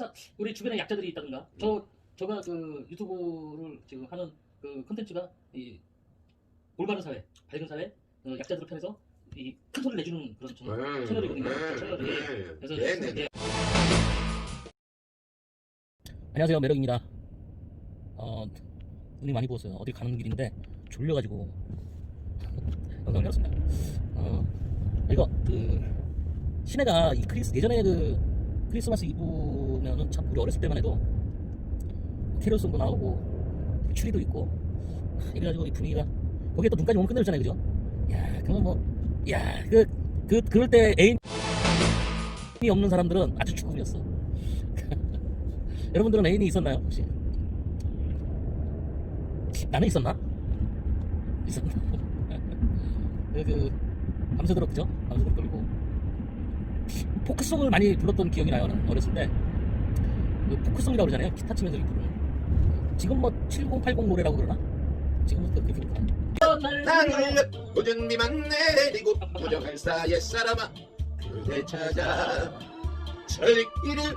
자, 우리 주변에 약자들이 있다든가 저 저가 그 유튜브를 지금 하는 그 콘텐츠가 이 올바른 사회, 밝은 사회, 어, 약자들 편에서 이 큰 소리를 내주는 그런 채널, 채널이거든요. 그 채널이 그래서 네네. 예. 안녕하세요 매력입니다. 어 눈이 많이 부었어요. 어디 가는 길인데 졸려가지고 영상 열었습니다. 어 이거 그 시내가 이 크리스 예전에 그 크리스마스 이브면은 참 우리 어렸을 때만 해도 캐롤송도 나오고 추리도 있고 이래가지고 이 분위기가 거기에 또 눈까지 오면 끝내잖아요, 그죠? 야 그건 뭐야그 그 그럴 때 애인이 없는 사람들은 아주 축복이었어. 여러분들은 애인이 있었나요 혹시? 나는 있었나? 있었나? 그, 그 밤새도록 그죠? 밤새도록 포크송을 많이 불렀던 기억이 나요 나는 어렸을 때 그 포크송이라고 그러잖아요 기타 치면서 이렇게 부르는. 지금 뭐 7080 노래라고 그러나? 지금은 또 그렇게 부르나? 나를 굳은 비만 내리고 부정할 사이의 사람아 그대 찾아. 철길을.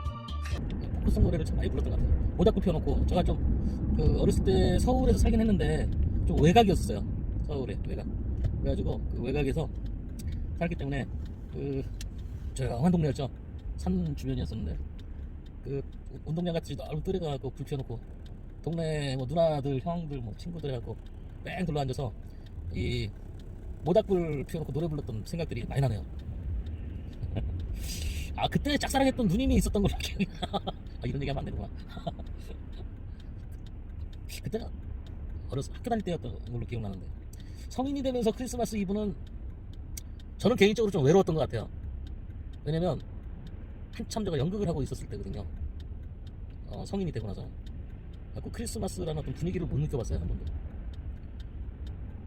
포크송 노래를 참 많이 불렀던 것 같아요. 모닥불 펴놓고. 제가 좀 그 어렸을 때 서울에서 살긴 했는데 좀 외곽이었어요 서울에 외곽. 그래가지고 그 외곽에서 살기 때문에 그 제가 험한 동네였죠. 산 주변이었었는데. 그 운동장 같이 넓은 뜰에 가고 불 펴놓고 동네 뭐 누나들 형들 뭐 친구들 해갖고 뺑 둘러 앉아서 이 모닥불 피워놓고 노래 불렀던 생각들이 많이 나네요. 아 그때 짝사랑했던 누님이 있었던 걸로 기억이 나. 아, 이런 얘기하면 안 되구나. 그때가 어려서 학교 다닐 때였던 걸로 기억나는데. 성인이 되면서 크리스마스 이브는 저는 개인적으로 좀 외로웠던 것 같아요 왜냐면 한참 제가 연극을 하고 있었을 때거든요. 어, 성인이 되고 나서. 그 크리스마스라는 어떤 분위기를 못 느껴봤어요 한 번도.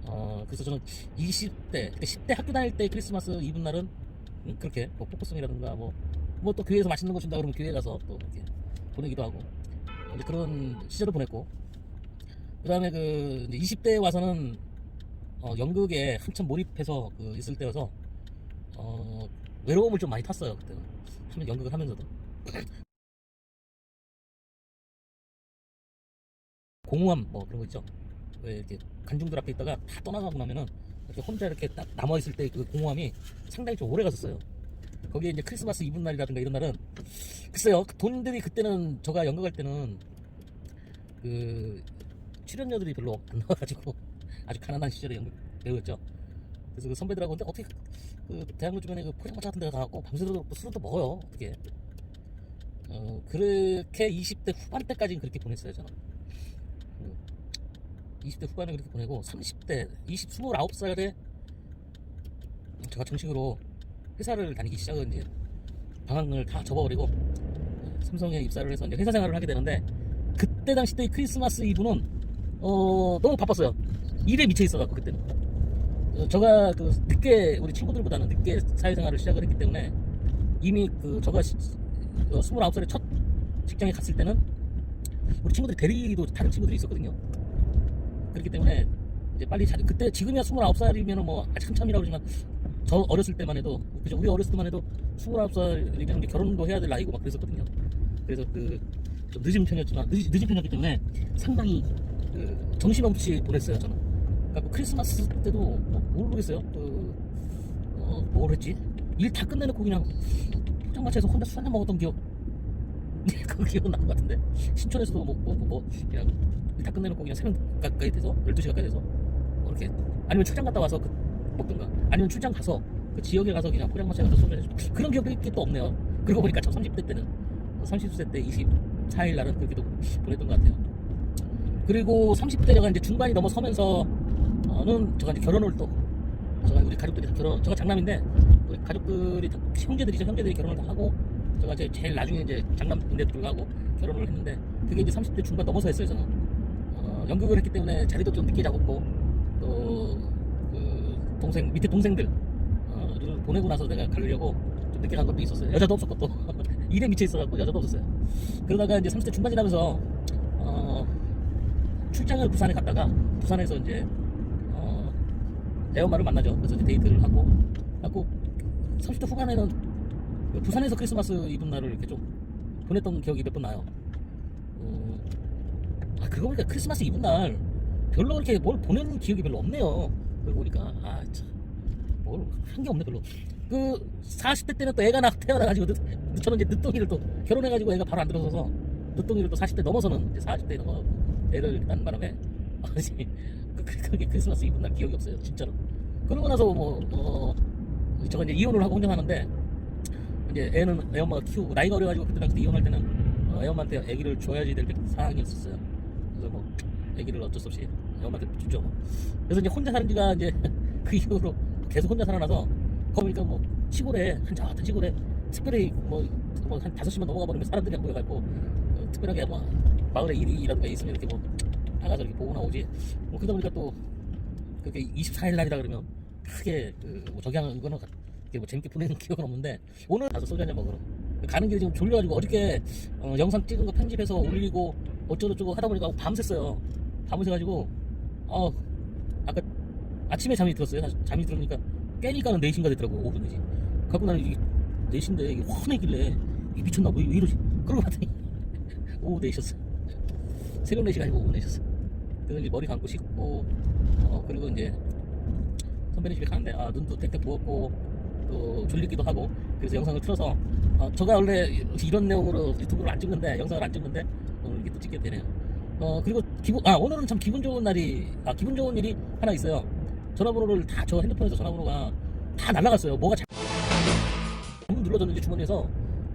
어, 그래서 저는 20대 그때 10대 학교 다닐 때 크리스마스 이브 날은 음, 그렇게 뭐 포커송이라든가 뭐 뭐 또 교회에서 맛있는 거 준다 그러면 교회 가서 또 이렇게 보내기도 하고. 이제 그런 시절을 보냈고. 그 다음에 그 이제 20대에 와서는 어, 연극에 한참 몰입해서 그 있을 때여서 어, 외로움을 좀 많이 탔어요 그때는 하면 연극을 하면서도 공허함 뭐 그런 거 있죠 왜 이렇게 관중들 앞에 있다가 다 떠나가고 나면은 이렇게 혼자 이렇게 딱 남아 있을 때 그 공허함이 상당히 좀 오래 갔었어요. 거기에 이제 크리스마스 이브 날이라든가 이런 날은 글쎄요 그 돈들이 그때는 제가 연극할 때는 그 출연료들이 별로 안 나와가지고 아주 가난한 시절에 연극 배우였죠. 그래서 그 선배들하고 근데 어떻게 그 대학로 주변에 그 포장마차 같은 데 가고 밤새도록 또 먹어요 어떻게. 어 그렇게 20대 후반 때까지는 그렇게 보냈어요 저는. 20대 후반에 그렇게 보내고 30대 20, 29살에 제가 정식으로 회사를 다니기 시작은 이제 방학을 다 접어버리고 삼성에 입사를 해서 이제 회사 생활을 하게 되는데 그때 당시 때 크리스마스 이브는 어 너무 바빴어요. 일에 미쳐 있어갖고 그때는 어, 제가 그 늦게 우리 친구들보다는 늦게 사회생활을 시작을 했기 때문에 이미 그 제가 시- 어, 29살에 첫 직장에 갔을 때는 우리 친구들이 대리도 다른 친구들이 있었거든요 그렇기 때문에 이제 빨리 자, 그때 지금이야 29살이면 뭐 아직 한참이라고 그러지만 저 어렸을 때만 해도 우리 어렸을 때만 해도 29살이면 이제 결혼도 해야 될 나이고 막 그랬었거든요. 그래서 그 좀 늦은 편이었지만 늦, 늦은 편이었기 때문에 상당히 그 정신없이 보냈어요 저는. 그러니까 크리스마스 때도 뭐, 모르겠어요. 그, 어, 뭘 했지? 일 다 끝내놓고 그냥 포장마차에서 혼자 술 한잔 먹었던 기억 그 기억 나는 것 같은데 신촌에서도 뭐, 뭐, 뭐, 뭐 그냥 일 다 끝내놓고 그냥 새벽 가까이 돼서 12시 가까이 돼서 뭐 이렇게 아니면 출장 갔다 와서 그 먹든가 아니면 출장 가서 그 지역에 가서 그냥 포장마차에 가서 해주고 그런 기억이 또 없네요 그러고 보니까 저 30대 때는 30세 때 24일 날은 그렇게도 보냈던 것 같아요 그리고 30대가 이제 중반이 넘어서면서 는 제가 이제 결혼을 또 제가 우리 가족들이 다 결혼 제가 장남인데 우리 가족들이 다 형제들이죠? 형제들이 결혼을 다 하고 제가 이제 제일 나중에 이제 장남인데도 불구하고 결혼을 했는데 그게 이제 30대 중반 넘어서 했어요 저는. 어, 연극을 했기 때문에 자리도 좀 늦게 잡았고 또그 동생 밑에 동생들 어, 를 보내고 나서 내가 가려고 좀 늦게 간 것도 있었어요. 여자도 없었고 또. 일에 미쳐 있어갖고 여자도 없었어요. 그러다가 이제 30대 중반 지나면서 어, 출장을 부산에 갔다가 부산에서 이제 어, 내 엄마를 만나죠 그래서 이제 데이트를 하고 하고 30대 후반에는 그 부산에서 크리스마스 이브 날을 이렇게 좀 보냈던 기억이 몇 번 나요. 어, 아 그거 보니까 크리스마스 이브 날 별로 그렇게 뭘 보낸 기억이 별로 없네요. 그러고 보니까 아 참 뭘 한 게 없네 별로. 그 40대 때는 또 애가 나 태어나가지고 늦, 저는 이제 늦둥이를 또 결혼해가지고 애가 바로 안 들어서서 늦둥이를 또 40대 넘어서는 이제 40대 넘어 애를 낳는 바람에 그게 크리스마스 이브 날 기억이 없어요 진짜로. 그러고 나서 뭐 어, 저가 이제 이혼을 하고 혼자 사는데 이제 애는 애 엄마가 키우고 나이가 어려가지고 그때 당시 이혼할 때는 어, 애 엄마한테 아기를 줘야지 될 상황이었었어요. 그래서 뭐 아기를 어쩔 수 없이 애 엄마한테 주죠. 그래서 이제 혼자 사는 지가 이제 그 이후로 계속 혼자 살아나서 거기니까 뭐 시골에 한적한 시골에 특별히 뭐한 다섯 시만 넘어가 버리면 사람들이 안 모여갖고 어, 특별하게 뭐 마을에 일이라든가 있으면 이렇게 뭐 나가서 이렇게 보고 나오지. 뭐 그러다 보니까 또 그렇게 24일 날이라 그러면 크게 그뭐 저기하는 거는 뭐 재밌게 보내는 기억은 없는데 오늘 가서 소주 한잔 먹으러. 가는 길에 지금 졸려가지고 어저께 어, 영상 찍은 거 편집해서 올리고 어쩌고저쩌고 하다 보니까 밤샜어요. 밤을 새가지고 어 아까 아침에 잠이 들었어요. 잠이 들으니까 깨니까는 4시인가 되더라고 오후 4시. 갖고 나는 이게 4시인데 이게 환해길래 이게 미쳤나 뭐왜 이러지. 그러고 봤더니 오후 4시였어 새벽 4시가 아니고 오후 4시였어 이제 머리 감고 씻고 어 그리고 이제 선배님 집에 가는데 아 눈도 땡땡 부었고 또 졸리기도 하고 그래서 영상을 틀어서 어, 제가 원래 이런 내용으로 유튜브를 안 찍는데 영상을 안 찍는데 오늘 이렇게 또 찍게 되네요. 어 그리고 기분 아 오늘은 참 기분 좋은 날이 아 기분 좋은 일이 하나 있어요. 전화번호를 다 저 핸드폰에서 전화번호가 다 날라갔어요. 뭐가 잘못 눌러졌는지 주머니에서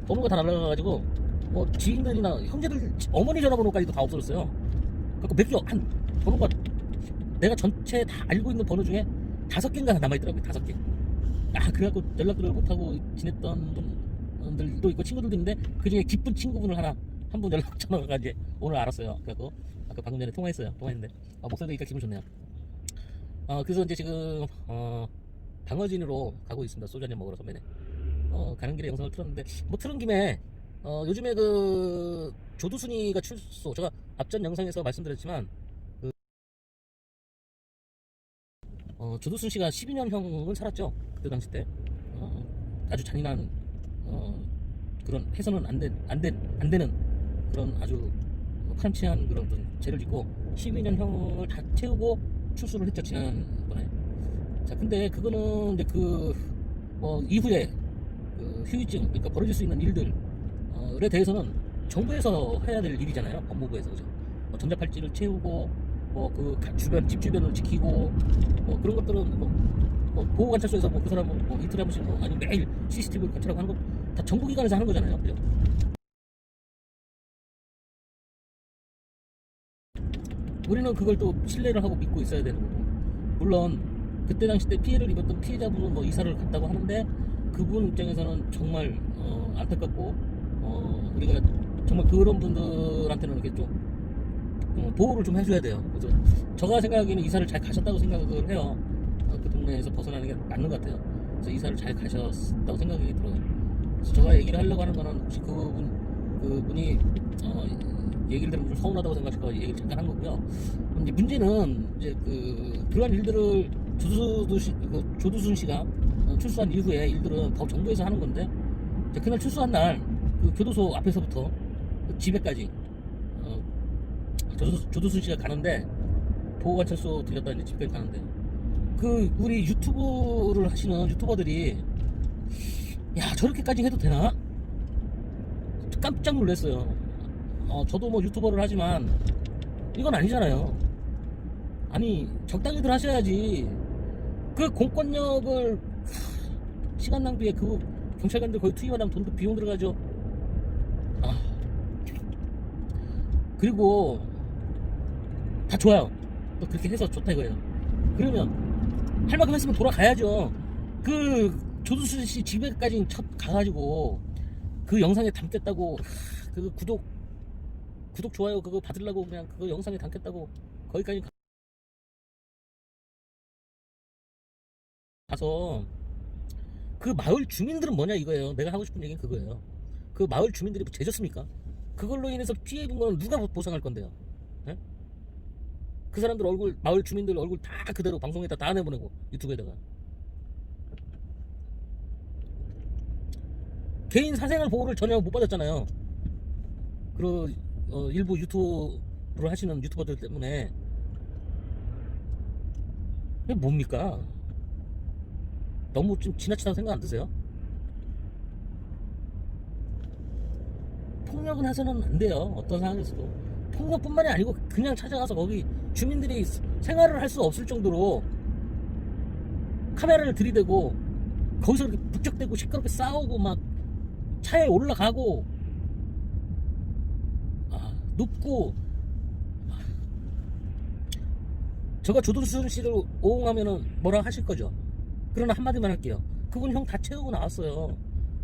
번호가 다 날라가가지고 뭐 지인들이나 형제들 어머니 전화번호까지도 다 없어졌어요. 그러니까 몇개한 번호가 내가 전체 다 알고 있는 번호 중에 다섯 개인가 남아있더라고요. 다섯 개. 아, 그래갖고 연락을 못하고 지냈던 분들도 있고 친구들도 있는데 그 중에 기쁜 친구분을 하나 한 분 연락 전화가 이제 오늘 알았어요. 그래갖고 아까 방금 전에 통화했어요. 통화했는데 아, 목소리 들으니까 기분 좋네요. 어, 그래서 이제 지금 어, 방어진으로 가고 있습니다. 소주 한잔 먹으러 선배네. 어, 가는 길에 영상을 틀었는데 뭐 틀은 김에 어, 요즘에 그 조두순이가 출소 제가 앞전 영상에서 말씀드렸지만 어, 조두순 씨가 12년형을 살았죠. 그때 당시 때. 어, 아주 잔인한, 어, 그런 해서는 안, 된, 안, 되는 그런 아주 파렴치한 그런 죄를 짓고 12년형을 다 채우고 출소를 했죠. 지난번에. 자, 근데 그거는 이제 그, 어, 이후에 그 후유증, 그러니까 벌어질 수 있는 일들에 대해서는 정부에서 해야 될 일이잖아요. 법무부에서. 그죠? 뭐 전자팔찌를 채우고 뭐 그 주변 집 주변을 지키고 뭐 그런 것들은 뭐, 뭐 보호 관찰소에서 뭐 그 사람 뭐, 뭐 이틀에 한 번씩 뭐 아니면 매일 CCTV를 관찰하고 하는 거 다 정부기관에서 하는 거잖아요. 그죠? 우리는 그걸 또 신뢰를 하고 믿고 있어야 되는 거고 물론 그때 당시 때 피해를 입었던 피해자분은 뭐 이사를 갔다고 하는데 그분 입장에서는 정말 어, 안타깝고 어, 우리가 정말 그런 분들한테는 이렇게 좀 어, 보호를 좀 해줘야 돼요. 그래서 제가 생각하기에는 이사를 잘 가셨다고 생각을 해요. 어, 그 동네에서 벗어나는 게 맞는 것 같아요. 그래서 이사를 잘 가셨다고 생각이 들어요. 그래서 제가 얘기를 하려고 하는 거는 혹시 그분 그분이 어, 얘기를 들으면 좀 서운하다고 생각하실까 얘기를 잠깐 한 거고요. 이제 문제는 이제 그 그러한 일들을 조두순, 씨, 그 조두순 씨가 어, 출소한 이후에 일들은 더 정부에서 하는 건데 그날 출소한 날 그 교도소 앞에서부터 그 집에까지 어, 조두, 조두순 씨가 가는데 보호관찰소 들렸다 이제 집까지 가는데 그 우리 유튜브를 하시는 유튜버들이 야 저렇게까지 해도 되나? 깜짝 놀랐어요. 어, 저도 뭐 유튜버를 하지만 이건 아니잖아요. 아니 적당히들 하셔야지. 그 공권력을 하, 시간 낭비에 그 경찰관들 거의 투입하면 돈도 비용 들어가죠. 아. 그리고 다 좋아요. 또 그렇게 해서 좋다 이거예요. 그러면 할 만큼 했으면 돌아가야죠. 그 조두순 씨 집에까지 첫 가가지고 그 영상에 담겠다고 하, 그 구독 구독 좋아요 그거 받으려고 그냥 그거 영상에 담겠다고 거기까지 가- 가서 그 마을 주민들은 뭐냐 이거예요. 내가 하고 싶은 얘기는 그거예요. 그 마을 주민들이 뭐 죄졌습니까? 그걸로 인해서 피해 입은 건 누가 보상할 건데요? 예? 그 사람들 얼굴 마을 주민들 얼굴 다 그대로 방송에다 다 내보내고 유튜브에다가 개인 사생활 보호를 전혀 못 받았잖아요. 그 어, 일부 유튜브를 하시는 유튜버들 때문에 이게 뭡니까? 너무 좀 지나치다고 생각 안 드세요? 폭력은 해서는 안 돼요. 어떤 상황에서도. 폭력뿐만이 아니고 그냥 찾아가서 거기 주민들이 생활을 할 수 없을 정도로 카메라를 들이대고 거기서 이렇게 북적대고 시끄럽게 싸우고 막 차에 올라가고 아, 눕고 제가 조두순 씨를 오응하면은 뭐라 하실 거죠. 그러나 한마디만 할게요. 그분 형다 채우고 나왔어요.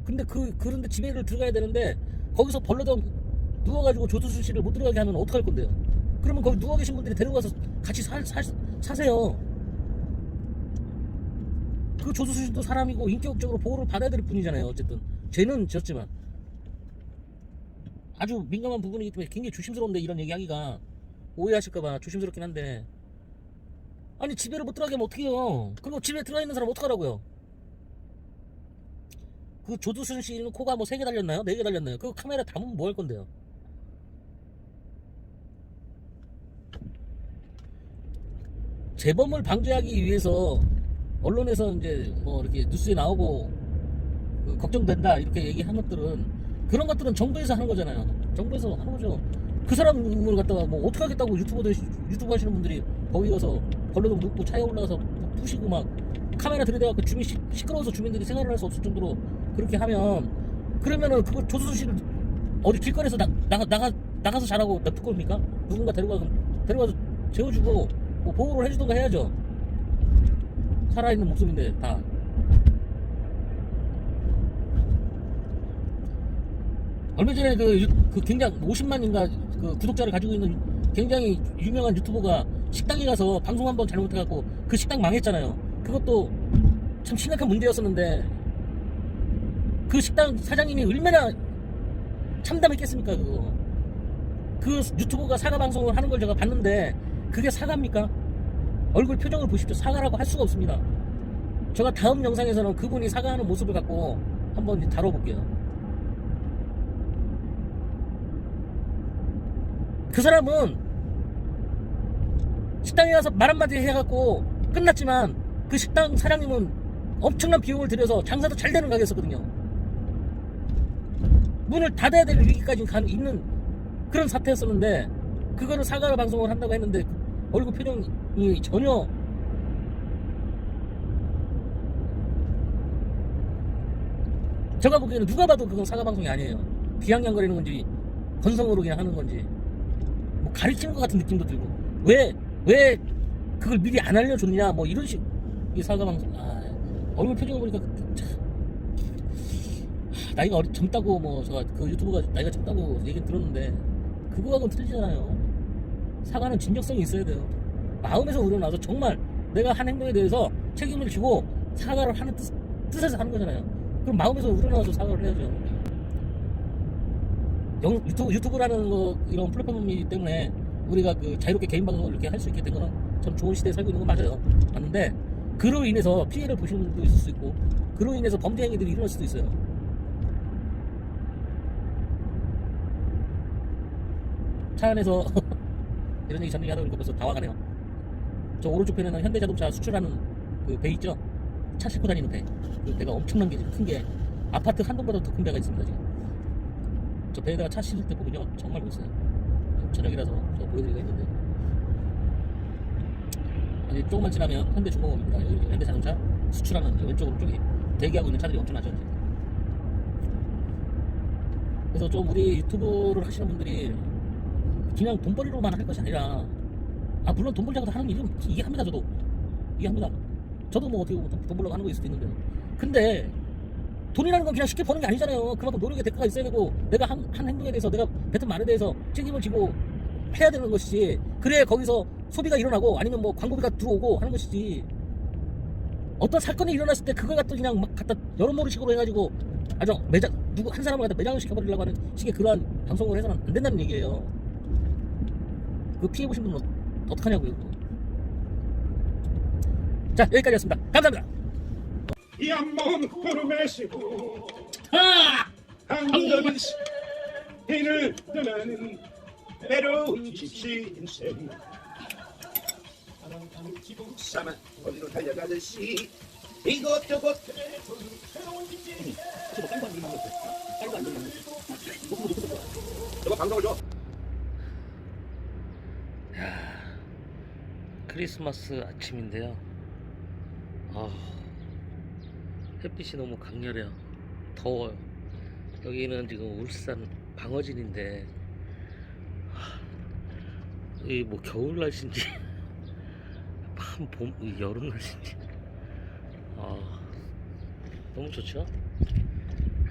근데 그 그런데 집에를 들어가야 되는데 거기서 벌러덩 누워가지고 조두순 씨를 못 들어가게 하면 어떡할 건데요? 그러면 거기 누워 계신 분들이 데려가서 같이 사, 사, 사세요. 그 조두순 씨도 사람이고 인격적으로 보호를 받아야 될 뿐이잖아요. 어쨌든 죄는 졌지만 아주 민감한 부분이기 때문에 굉장히 조심스러운데 이런 얘기하기가 오해하실까봐 조심스럽긴 한데 아니 집에를 못 들어가게 하면 어떡해요 그리고 집에 들어가 있는 사람 어떡하라고요 그 조두순 씨는 코가 뭐 세 개 달렸나요? 네 개 달렸나요? 그 카메라 담으면 뭐 할 건데요 재범을 방지하기 위해서 언론에서 이제 뭐 이렇게 뉴스에 나오고 그 걱정된다 이렇게 얘기한 것들은 그런 것들은 정부에서 하는 거잖아요. 정부에서 하는 거죠. 그 사람을 갖다가 뭐 어떻게 하겠다고 유튜버들 유튜브 하시는 분들이 거기 가서 벌러덩 눕고 차에 올라가서 푸시고 막 카메라 들이대갖고 주민 시, 시끄러워서 주민들이 생활을 할 수 없을 정도로 그렇게 하면 그러면은 그거 조수수 씨를 어디 길거리에서 나, 나가 나가 나가서 자라고 냅둘 겁니까? 누군가 데려가 데려가서 재워주고 뭐 보호를 해주던가 해야죠. 살아있는 목숨인데 다. 얼마 전에 그, 유- 그 굉장히 50만인가 그 구독자를 가지고 있는 굉장히 유명한 유튜버가 식당에 가서 방송 한번 잘못해갖고 그 식당 망했잖아요. 그것도 참 심각한 문제였었는데 그 식당 사장님이 얼마나 참담했겠습니까 그거. 그 유튜버가 사과 방송을 하는 걸 제가 봤는데 그게 사과입니까? 얼굴 표정을 보십시오. 사과라고 할 수가 없습니다. 제가 다음 영상에서는 그분이 사과하는 모습을 갖고 한번 다뤄볼게요. 그 사람은 식당에 가서 말 한마디 해갖고 끝났지만 그 식당 사장님은 엄청난 비용을 들여서 장사도 잘 되는 가게였었거든요. 문을 닫아야 될 위기까지 가 있는 그런 사태였었는데 그거를 사과 방송을 한다고 했는데 얼굴 표정 이 전혀 제가 보기에는 누가 봐도 그건 사과 방송이 아니에요. 비아냥거리는 건지 건성으로 그냥 하는 건지 뭐 가르치는 것 같은 느낌도 들고 왜 왜 그걸 미리 안 알려줬냐 뭐 이런 식 이 사과 방송 아, 얼굴 표정을 보니까 참 하, 나이가 어리, 젊다고 뭐 제가 그 유튜브가 나이가 젊다고 얘기 들었는데 그거하고는 틀리잖아요. 사과는 진정성이 있어야 돼요. 마음에서 우러나서 정말 내가 한 행동에 대해서 책임을 지고 사과를 하는 뜻, 뜻에서 하는 거잖아요. 그럼 마음에서 우러나서 사과를 해야죠. 영, 유튜브, 유튜브라는 거, 이런 플랫폼이기 때문에 우리가 그 자유롭게 개인 방송을 이렇게 할 수 있게 된 거는 참 좋은 시대에 살고 있는 건 맞아요. 맞는데, 그로 인해서 피해를 보시는 분도 있을 수 있고, 그로 인해서 범죄 행위들이 일어날 수도 있어요. 차 안에서 이런 얘기 전얘기 하다 보니까 벌써 다 와가네요. 저 오른쪽 편에는 현대자동차 수출하는 그 배 있죠? 차 싣고 다니는 배. 그 배가 엄청난 게, 큰 게, 아파트 한 동보다 더 큰 배가 있습니다, 지금. 저 배에다가 차 실을 때 보면요, 정말 멋있어요. 저녁이라서 저 보여드리고 있는데. 아니, 조금만 지나면 현대중공업입니다. 여기 현대자동차 수출하는 이제 왼쪽 오른쪽에 대기하고 있는 차들이 엄청나죠. 이제. 그래서 좀 우리 유튜브를 하시는 분들이 그냥 돈벌이로만 할 것이 아니라 아 물론 돈 벌려고 하는 일은 이해합니다 저도. 이해합니다. 저도 뭐 어떻게 보면 돈, 돈 벌려고 하는 거일 수도 있는데. 근데 돈이라는 건 그냥 쉽게 버는 게 아니잖아요. 그만큼 노력의 대가가 있어야 되고 내가 한, 한 행동에 대해서 내가 뱉은 말에 대해서 책임을 지고 해야 되는 것이지. 그래 거기서 소비가 일어나고 아니면 뭐 광고비가 들어오고 하는 것이지. 어떤 사건이 일어났을 때 그걸 갖다 그냥 막 갖다 여러 모르식으로 해가지고 아주 매장 누구 한 사람을 갖다 매장을 시켜버리려고 하는 식의 그러한 방송을 해서는 안 된다는 얘기예요. 그 피해 보신 분은 어- 어떡하냐고요. 자 여기까지였습니다. 감사합니다. 이 한몸 구름에 쉬고 아! 한글은 해를 떠나는 외로운 집시 인생 사만 어디로 달려가듯이 이것저것 저거 방송을 줘 크리스마스 아침인데요. 아, 햇빛이 너무 강렬해요. 더워요. 여기는 지금 울산 방어진인데, 이 뭐 겨울 날씨인지, 한 봄, 이 여름 날씨인지, 아, 너무 좋죠?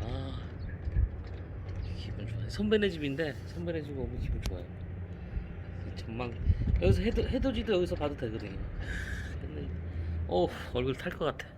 아, 기분 좋아요. 선배네 집인데, 선배네 집 오면 기분 좋아요. 전망 여기서 해도 해돋이도 여기서 봐도 되거든요. 근데 어 얼굴 탈 것 같아.